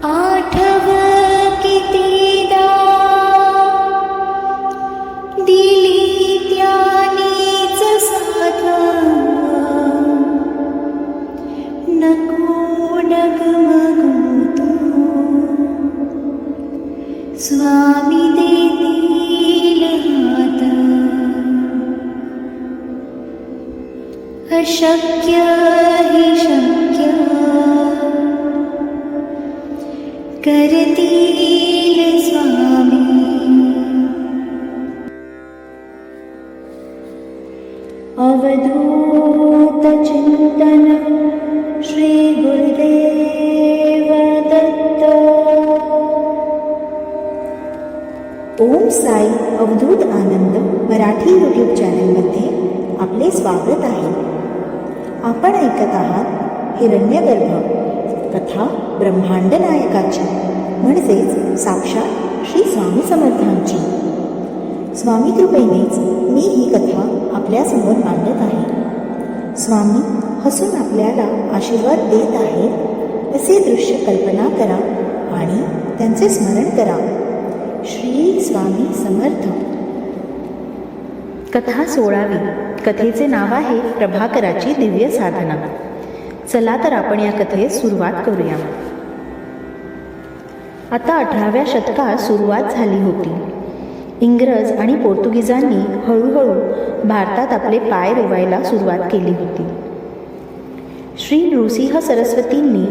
आलियानी च साध नको नगोतु स्वामि देदि अशक्य ओम साई अवधूत आनंद मराठी यूट्यूब चॅनलमध्ये आपले स्वागत आहे. आपण ऐकत आहात हिरण्यगर्भ कथा ब्रह्मांड नायकाची म्हणजेच साक्षात श्री स्वामी समर्थांची. स्वामी कृपेनेच मी ही कथा आपल्यासमोर मांडत आहे. स्वामी हसून आपल्याला आशीर्वाद देत आहेत असे दृश्य कल्पना करा आणि त्यांचे स्मरण करा. श्री स्वामी समर्थ. कथा सोळावी. कथेचे नाव आहे प्रभाकराची दिव्य साधना. चला तर आपण या कथेस सुरुवात करूया. आता अठराव्या शतकात सुरुवात झाली होती. इंग्रज आणि पोर्तुगीजांनी हळूहळू भारतात आपले पाय रोवायला सुरुवात केली होती. श्री नृसिंह सरस्वतींनी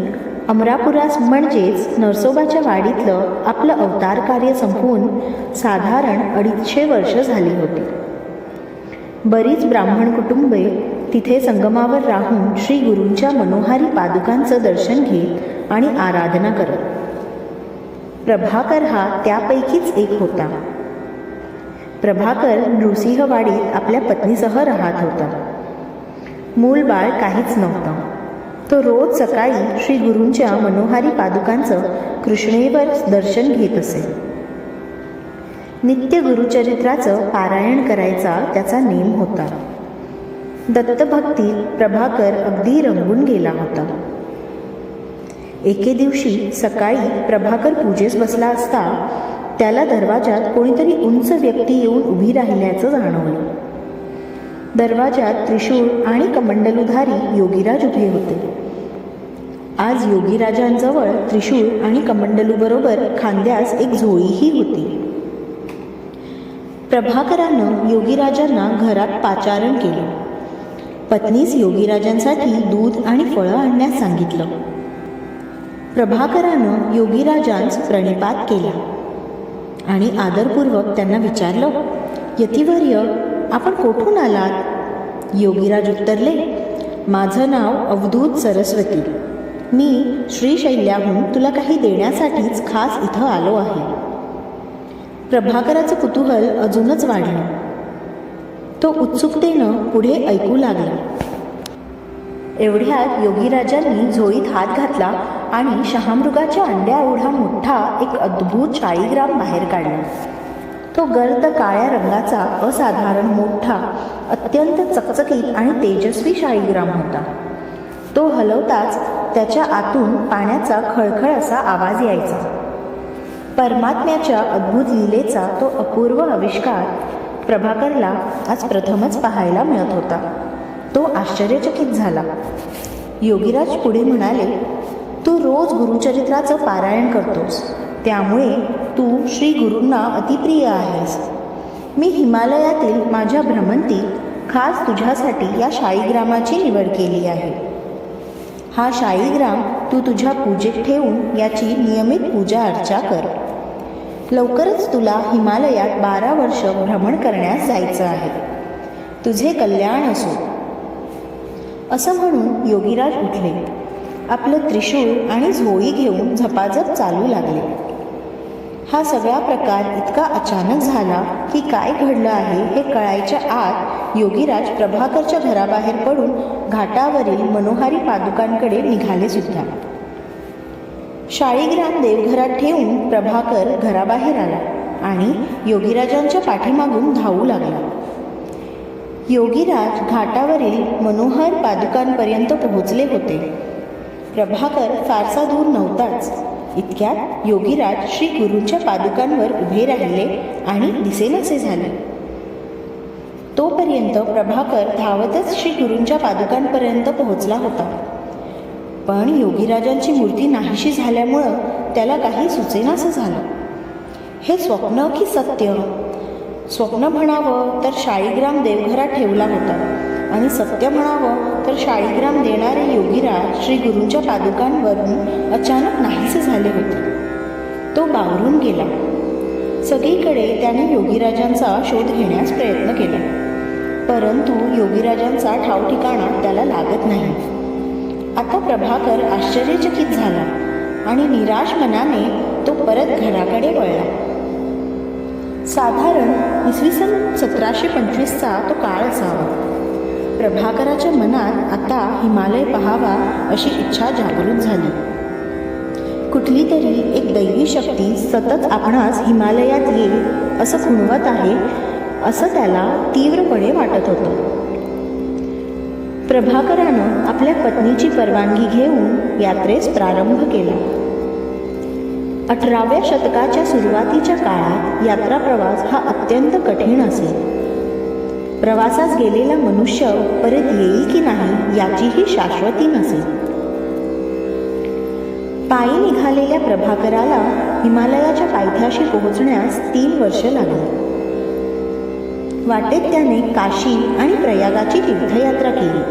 अमरापुरास म्हणजेच नरसोबाच्या वाडीतलं आपलं अवतार कार्य संपवून साधारण अडीचशे वर्ष झाली होती. बरीच ब्राह्मण कुटुंबे तिथे संगमावर राहून श्री गुरूंच्या मनोहारी पादुकांचं दर्शन घेत आणि आराधना करत. प्रभाकर हा त्यापैकीच एक होता. प्रभाकर नृसिंहवाडीत आपल्या पत्नीसह राहत होता. मूल बाळ काहीच नव्हतं. तो रोज सकाळी श्री गुरूंच्या मनोहारी पादुकांचं कृष्णेवर दर्शन घेत असे. नित्य गुरुचरित्राचं पारायण करायचा त्याचा नेम होता. दत्तभक्तीत प्रभाकर अगदी रंगून गेला होता. एके दिवशी सकाळी प्रभाकर पूजेस बसला असता त्याला दरवाजात कोणीतरी उंच व्यक्ती येऊन उभी राहिल्याचं जाणवलं. दरवाजात त्रिशूळ आणि कमंडलुधारी योगीराज उभे होते. आज योगीराजांजवळ त्रिशूळ आणि कमंडलूबरोबर खांद्यास एक झोळीही होती. प्रभाकरानं योगीराजांना घरात पाचारण केलं. पत्नीस योगीराजांसाठी दूध आणि फळं आणण्यास सांगितलं. प्रभाकरानं योगीराजांस प्रणिपात केला आणि आदरपूर्वक त्यांना विचारलं यतिवर्य आपण कोठून आलात? योगीराज उत्तरले माझं नाव अवधूत सरस्वती. मी श्रीशैल्याहून तुला काही देण्यासाठीच खास इथं आलो आहे. प्रभाकराचं कुतूहल अजूनच वाढलं. तो उत्सुकतेनं पुढे ऐकू लागला. एवढ्यात योगीराजांनी झोळीत हात घातला आणि शहामृगाच्या अंड्या एवढा मोठा एक अद्भुत शाळीग्राम बाहेर काढला. तो गर्द काळ्या रंगाचा असाधारण मोठा अत्यंत चकचकीत आणि तेजस्वी शाळीग्राम होता. तो हलवताच त्याच्या आतून पाण्याचा खळखळ असा आवाज यायचा. परमात्म्याच्या अद्भुत लीलेचा तो अपूर्व आविष्कार प्रभाकरला आज प्रथमच पाहायला मिळत होता. तो आश्चर्यचकित झाला. योगीराज पुढे म्हणाले तू रोज गुरुचरित्राचं पारायण करतोस. त्यामुळे तू श्री गुरूंना अतिप्रिय आहेस. मी हिमालयातील माझ्या भ्रमंती खास तुझ्यासाठी या शाळीग्रामाची निवड केली आहे. हा शाळीग्राम तू तुझ्या पूजेत ठेवून याची नियमित पूजा अर्चा कर. लवकरच तुला हिमालयात बारा वर्ष भ्रमण करण्यास जायचं आहे. तुझे कल्याण असो. असं म्हणून योगीराज उठले. आपलं त्रिशूळ आणि झोळी घेऊन झपाझप चालू लागले. हा सगळा प्रकार इतका अचानक झाला की काय घडलं आहे हे कळायच्या आत योगीराज प्रभाकरच्या घराबाहेर पडून घाटावरील मनोहारी पादुकांकडे निघाले सुद्धा. शाळीग्राम देवघरात ठेवून प्रभाकर घराबाहेर आला आणि योगीराजांच्या पाठीमागून धावू लागला. योगीराज घाटावरील मनोहर पादुकांपर्यंत पोहोचले होते. प्रभाकर फारसा दूर नव्हताच. इतक्यात योगीराज श्री गुरूंच्या पादुकांवर उभे राहिले आणि दिसेनासे झाले. तोपर्यंत प्रभाकर धावतच श्री गुरूंच्या पादुकांपर्यंत पोहोचला होता. पण योगीराजांची मूर्ती नाहीशी झाल्यामुळं त्याला काही सुचेनासं झालं. हे स्वप्न की सत्य? स्वप्न म्हणावं तर शाळीग्राम देवघरात ठेवला होता आणि सत्य म्हणावं तर शाळीग्राम देणारे योगीराज श्री गुरूंच्या पादुकांवरून अचानक नाहीसे झाले होते. तो बावरून गेला. सगळीकडे त्याने योगीराजांचा शोध घेण्यास प्रयत्न केला. परंतु योगीराजांचा ठावठिकाणा त्याला लागत नाही. आता प्रभाकर आश्चर्यचकित झाला आणि निराश मनाने तो परत घराकडे वळला. साधारण इसवी सन सतराशे पंचवीसचा तो काळ असावा. प्रभाकराच्या मनात आता हिमालय पहावा अशी इच्छा जागृत झाली. कुठली तरी एक दैवी शक्ती सतत आपणास हिमालयात येईल असं खुणवत आहे असं त्याला तीव्रपणे वाटत होतं. प्रभाकरानं आपल्या पत्नीची परवानगी घेऊन यात्रेस प्रारंभ केला. अठराव्या शतकाच्या सुरुवातीच्या काळात यात्रा प्रवास हा अत्यंत कठीण असे. प्रवासास गेलेला मनुष्य परत येईल की नाही याचीही शाश्वती नसे. पायी निघालेल्या प्रभाकराला हिमालयाच्या पायथ्याशी पोहोचण्यास तीन वर्ष लागली. वाटेत त्याने काशी आणि प्रयागाची तीर्थयात्रा केली.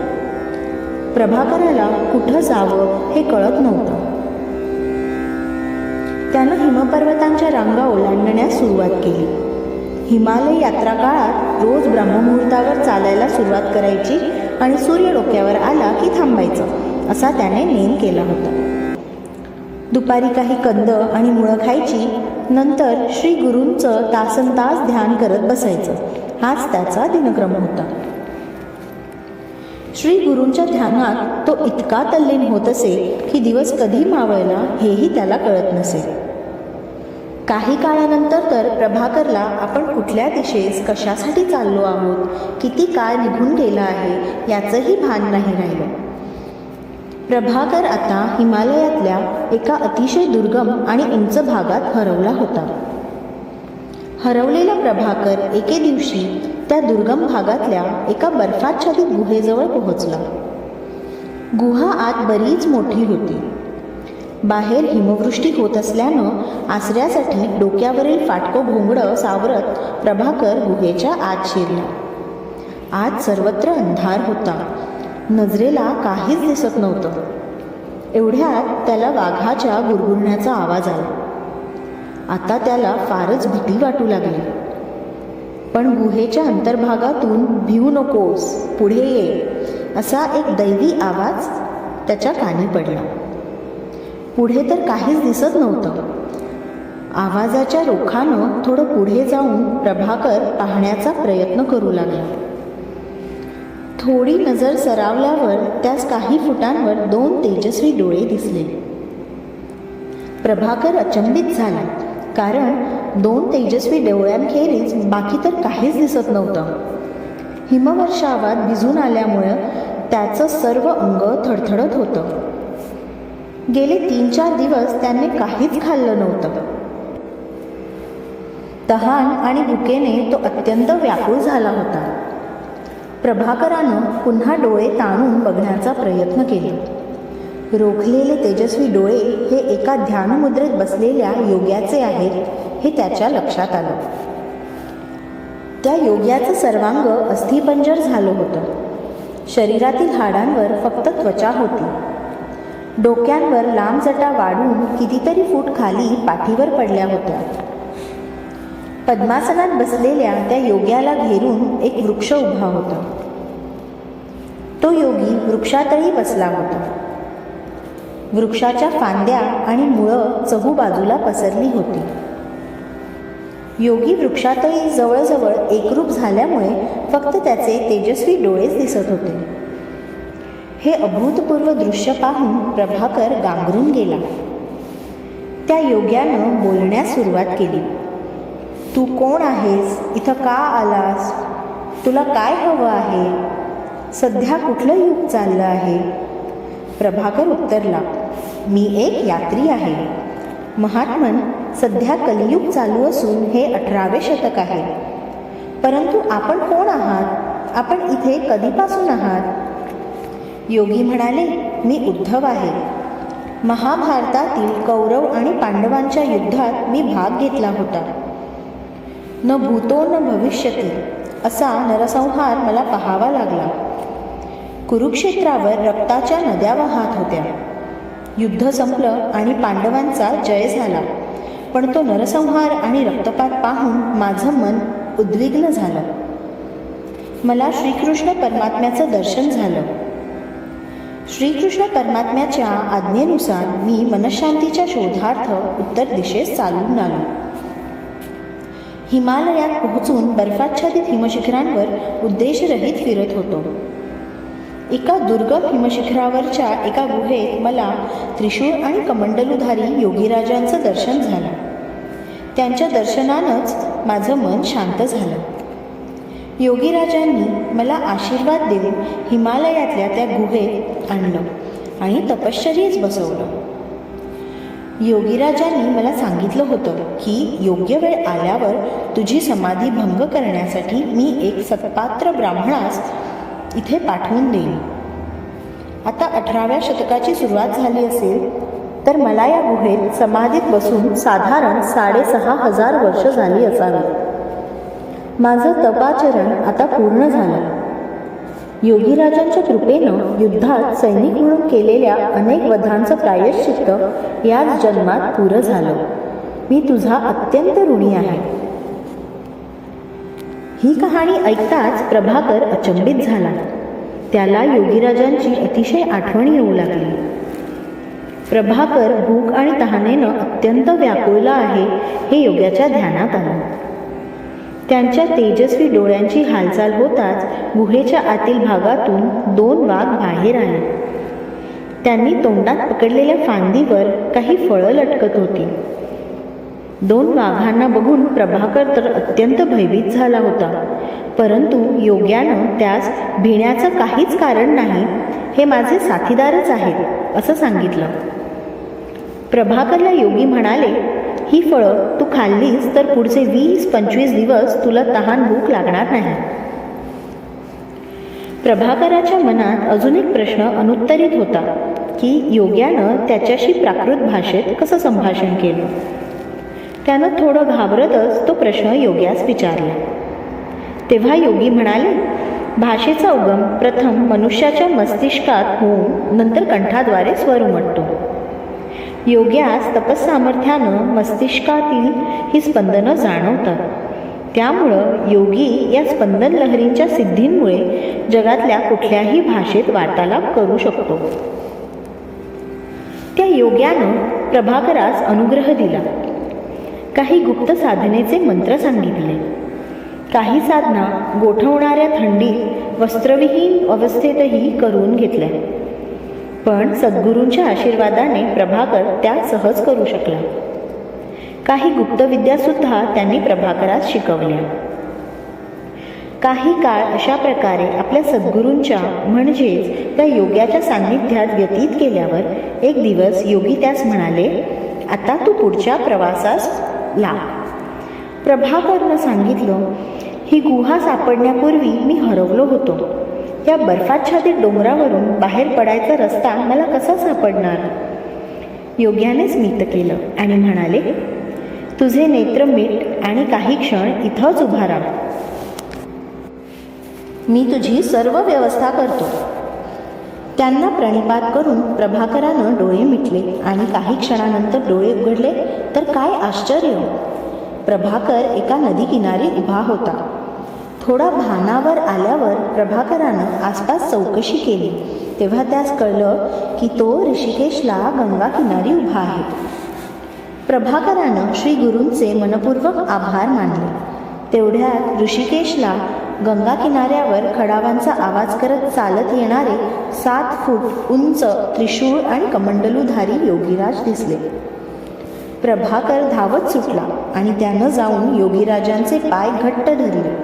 प्रभाकराला कुठं जावं हे कळत नव्हतं. त्यानं हिमपर्वतांच्या रांगा ओलांडण्यास सुरुवात केली. हिमालय यात्रा काळात रोज ब्रह्ममुहूर्तावर चालायला सुरुवात करायची आणि सूर्य डोक्यावर आला की थांबायचं असा त्याने नेम केला होता. दुपारी काही कंद आणि मुळं खायची नंतर श्री गुरूंचं तासनतास ध्यान करत बसायचं. हाच त्याचा दिनक्रम होता. श्री गुरूंच्या ध्यानात तो इतका तल्लीन होत असे की दिवस कधी मावळला हेही त्याला कळत नसे. काही काळानंतर तर प्रभाकरला आपण कुठल्या दिशेस कशासाठी चाललो आहोत किती काळ निघून गेला आहे याचंही भान नाही राहिलं. प्रभाकर आता हिमालयातल्या एका अतिशय दुर्गम आणि उंच भागात हरवला होता. हरवलेला प्रभाकर एके दिवशी त्या दुर्गम भागातल्या एका बर्फाच्छादित गुहेजवळ पोहोचला. गुहा आत बरीच मोठी होती. बाहेर हिमवृष्टी होत असल्यानं आसऱ्यासाठी डोक्यावरील फाटको घोंगडं सावरत प्रभाकर गुहेच्या आत शिरला. आत सर्वत्र अंधार होता. नजरेला काहीच दिसत नव्हतं. एवढ्यात त्याला वाघाच्या गुरगुरण्याचा आवाज आला. आता त्याला फारच भीती वाटू लागली. पण गुहेच्या अंतर्भागातून भिवू नकोस पुढे ये असा एक दैवी आवाज त्याच्या कानी पडला. पुढे तर काहीच दिसत नव्हतं. आवाजाच्या रोखानं थोडं पुढे जाऊन प्रभाकर पाहण्याचा प्रयत्न करू लागला. थोडी नजर सरावल्यावर त्यास काही फुटांवर दोन तेजस्वी डोळे दिसले. प्रभाकर अचंबित झाला. कारण दोन तेजस्वी डोळ्यांखेरीज बाकी तर काहीच दिसत नव्हतं. हिमवर्षावात भिजून आल्यामुळं त्याचं सर्व अंग थडथडत होतं. गेले तीन चार दिवस त्याने काहीच खाल्लं नव्हतं. तहान आणि भुकेने तो अत्यंत व्याकुळ झाला होता. प्रभाकरानं पुन्हा डोळे ताणून बघण्याचा प्रयत्न केला. रोखलेले तेजस्वी डोळे हे एका ध्यानमुद्रेत बसलेल्या योग्याचे आहेत हे त्याच्या लक्षात आलं. त्या योग्याचं सर्वांग अस्थिपंजर झालं होतं. शरीरातील हाडांवर फक्त त्वचा होती. डोक्यांवर लांब जटा वाढून कितीतरी फूट खाली पाठीवर पडल्या होत्या. पद्मासनात बसलेल्या त्या योग्याला घेरून एक वृक्ष उभा होता. तो योगी वृक्षातळी बसला होता. वृक्षाच्या फांद्या आणि मुळं चहूबाजूला पसरली होती. योगी वृक्षातळी जवळजवळ एकरूप झाल्यामुळे फक्त त्याचे तेजस्वी डोळेच दिसत होते. हे अभूतपूर्व दृश्य पाहून प्रभाकर गांगरून गेला. त्या योग्यानं बोलण्यास सुरुवात केली. तू कोण आहेस? इथं का आलास? तुला काय हवं आहे? सध्या कुठलं युग चाललं आहे? प्रभाकर उत्तरला मी एक यात्री आहे. महात्मन सध्या कलियुग चालू असून हे अठरावे शतक आहे. परंतु आपण कोण आहात? आपण इथे कधीपासून आहात? योगी म्हणाले मी उद्धव आहे. महाभारतातील कौरव आणि पांडवांच्या युद्धात मी भाग घेतला होता. न भूतो न भविष्यती असा नरसंहार मला पाहावा लागला. कुरुक्षेत्रावर रक्ताच्या नद्या वाहत होत्या. युद्ध संपलं आणि पांडवांचा जय झाला. पण तो नरसंहार आणि रक्तपात पाहून माझं मन उद्विग्न झालं. मला श्रीकृष्ण परमात्म्याचं दर्शन झालं. श्रीकृष्ण परमात्म्याच्या आज्ञेनुसार मी मनशांतीच्या शोधार्थ उत्तर दिशेस चालून आलो. हिमालयात पोहोचून बर्फाच्छादित हिमशिखरांवर उद्देशरहित फिरत होतो. एका दुर्गम हिमशिखरावरच्या एका गुहेत मला त्रिशूळ आणि कमंडलुधारी योगीराजांचं दर्शन झालं. त्यांच्या दर्शनानंच माझं मन शांत झालं. योगीराजांनी मला आशीर्वाद देऊन हिमालयातल्या त्या गुहेत आणलं आणि तपश्चरीच बसवलं. योगीराजांनी मला सांगितलं होतं की योग्य वेळ आल्यावर तुझी समाधी भंग करण्यासाठी मी एक सत्पात्र ब्राह्मणास इथे पाठवून देईल. आता अठराव्या शतकाची सुरुवात झाली असेल तर मला या गुहेत समाधीत बसून साधारण साडेसहा हजार वर्ष झाली असावी. माझं तपाचरण आता पूर्ण झालं. योगीराजांच्या कृपेनं युद्धात सैनिक म्हणून केलेल्या अनेक वधांचं प्रायश्चित्त याच जन्मात पुरं झालं. मी तुझा अत्यंत ऋणी आहे. ही कहाणी ऐकताच प्रभाकर अचंबित झाला. त्याला योगीराजांची अतिशय आठवण येऊ लागली. प्रभाकर भूक आणि तहानेनं अत्यंत व्याकुळला आहे हे योग्याच्या ध्यानात आलं. त्यांच्या तेजस्वी डोळ्यांची हालचाल होताच गुहेच्या आतील भागातून दोन वाघ बाहेर आले. त्यांनी तोंडात पकडलेल्या फांदीवर काही फळं लटकत होती. दोन वाघांना बघून प्रभाकर तर अत्यंत भयभीत झाला होता. परंतु योग्यानं त्यास भिण्याचं काहीच कारण नाही. हे माझे साथीदारच आहेत असं सांगितलं. प्रभाकरला योगी म्हणाले ही फळं तू खाल्लीस तर पुढचे वीस पंचवीस दिवस तुला तहान भूक लागणार नाही. प्रभाकराच्या मनात अजून एक प्रश्न अनुत्तरित होता की योग्यानं त्याच्याशी प्राकृत भाषेत कसं संभाषण केलं? त्यानं थोडं घाबरतच तो प्रश्न योग्यास विचारला. तेव्हा योगी म्हणाले भाषेचा उगम प्रथम मनुष्याच्या मस्तिष्कात होऊन नंतर कंठाद्वारे स्वर उमटतो. योग्यास तपस्सामर्थ्यानं मस्तिष्कातील ही स्पंदनं जाणवतात. त्यामुळं योगी या स्पंदन लहरींच्या सिद्धींमुळे जगातल्या कुठल्याही भाषेत वार्तालाप करू शकतो. त्या योग्यानं प्रभाकरास अनुग्रह दिला. काही गुप्त साधनेचे मंत्र सांगितले. काही साधना गोठवणाऱ्या थंडीत वस्त्रविहीन अवस्थेतही करून घेतल्या. पण सद्गुरूंच्या आशीर्वादाने प्रभाकर त्या सहज करू शकला. काही गुप्तविद्यासुद्धा त्यांनी प्रभाकरास शिकवल्या. काही काळ अशा प्रकारे आपल्या सद्गुरूंच्या म्हणजेच त्या योग्याच्या सान्निध्यात व्यतीत केल्यावर एक दिवस योगी त्यास म्हणाले आता तू पुढच्या प्रवासास ला प्रभाकरनं सांगितलं ही गुहा सापडण्यापूर्वी मी हरवलो होतो. या बर्फाच्छादित डोंगरावरून बाहेर पडायचा रस्ता मला कसा सापडणार? योग्याने स्मित केलं आणि म्हणाले तुझे नेत्र मीठ आणि काही क्षण इथंच उभा राहा. मी तुझी सर्व व्यवस्था करतो. त्यांना प्रणिपात करून प्रभाकरानं डोळे मिटले आणि काही क्षणानंतर डोळे उघडले तर काय आश्चर्य? प्रभाकर एका नदी किनारी उभा होता. थोडा भानावर आल्यावर प्रभाकरानं आसपास चौकशी केली. तेव्हा त्यास कळलं की तो ऋषिकेशला गंगा किनारी उभा आहे. प्रभाकरानं श्री गुरूंचे मनपूर्वक आभार मानले. तेवढ्यात ऋषिकेशला गंगा किनाऱ्यावर खडावांचा आवाज करत चालत येणारे सात फूट उंच त्रिशूळ आणि कमंडलूधारी योगीराज दिसले. प्रभाकर धावत सुटला आणि त्यानं जाऊन योगीराजांचे पाय घट्ट धरले.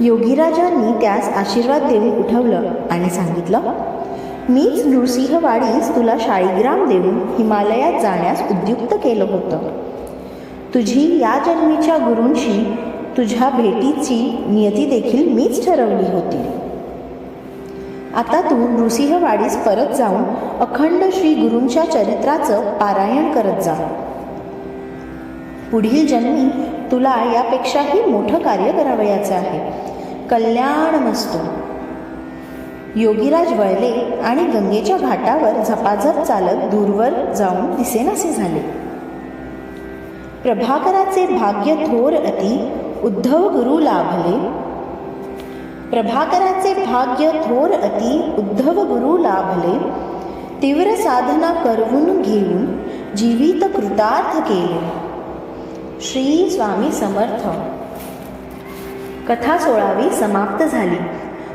योगीराजांनी त्यास आशीर्वाद देऊन उठवलं आणि सांगितलं मीच नृसिंहवाडीस तुला शाळीग्राम देऊन हिमालयात जाण्यास उद्युक्त केलं होतं. तुझी या जन्मीच्या गुरूंशी तुझ्या भेटीची नियती देखील मीच ठरवली होती. आता तू नृसिंहवाडीस परत जाऊन अखंड श्री गुरूंच्या चरित्राचं पारायण करत जा. पुढील जन्मी तुला यापेक्षाही मोठं कार्य करावयाचं आहे. कल्याण मस्तू. योगीराज वळले आणि गंगेच्या घाटावर झपाझप चालत दूरवर जाऊन दिसेनासे झाले. प्रभाकराचे भाग्य थोर अति उद्धव गुरु लाभले. प्रभाकराचे भाग्य थोर अति उद्धव गुरु लाभले. तीव्र साधना करवून घेऊन जीवित कृतार्थ केले. श्री स्वामी समर्थ. कथा सोळावी समाप्त झाली.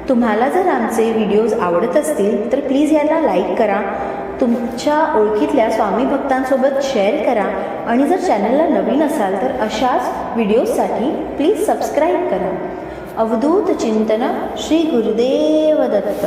तुम्हाला जर आमचे व्हिडिओज आवडत असतील तर प्लीज याला लाईक करा. तुमच्या ओळखीतल्या स्वामी भक्तांसोबत शेअर करा. आणि जर चॅनलला नवीन असाल तर अशाच व्हिडिओजसाठी प्लीज सबस्क्राईब करा. अवधूत चिंतन श्री गुरुदेव दत्त.